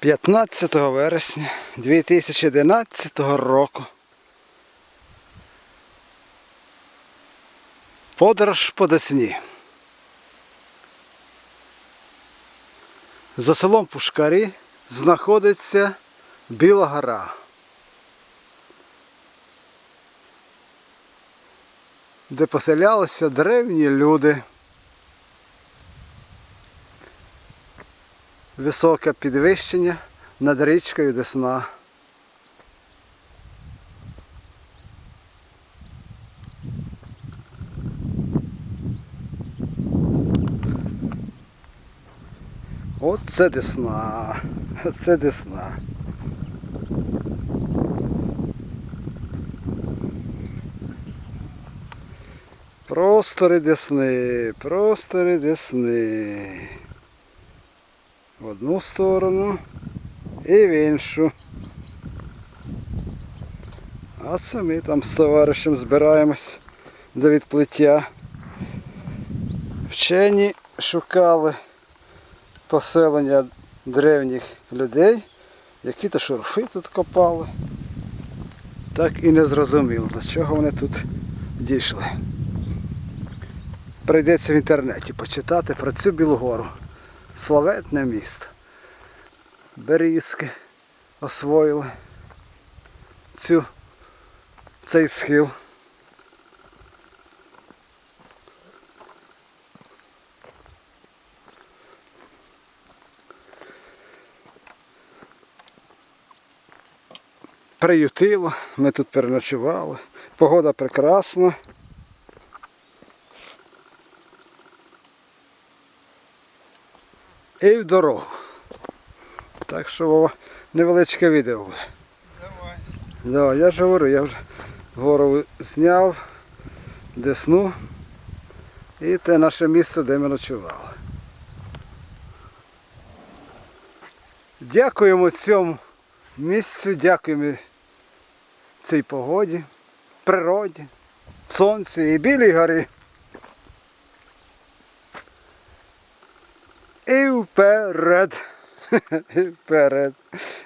15 вересня 2011 року. Подорож по Десні. За селом Пушкарі знаходиться Біла гора. Де поселялися древні люди. Високе підвищення над річкою Десна. Оце Десна. Оце Десна. Простори Десни, простори Десни. В одну сторону і в іншу. А це ми там з товаришем збираємось до відплиття. Вчені шукали поселення древніх людей, які то шурфи тут копали. Так і не зрозуміло, до чого вони тут дійшли. Прийдеться в інтернеті почитати про цю Білу гору. Славетне місто. Берізки освоїли цю, цей схил. Приютило, ми тут переночували. Погода прекрасна. І в дорогу. Так що Вова, невеличке відео. буде. Давай. Да, я ж говорю, я вже гору зняв, десну. І те наше місце, де ми ночували. Дякуємо цьому місцю, дякуємо цій погоді, природі, сонцю і білій горі. І вперед. І вперед.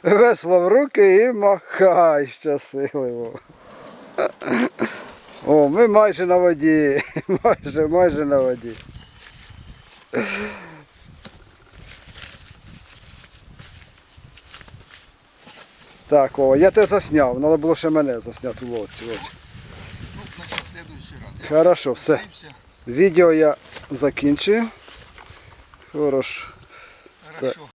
Весло в руки і махай щасливо. О, ми майже на воді. Майже, майже на воді. Так, о, я тебе засняв, треба було ще мене засняти в лодці. Ну, значит, в раз. Хорошо, все. Відео я закінчую. Хорошо. Хорошо.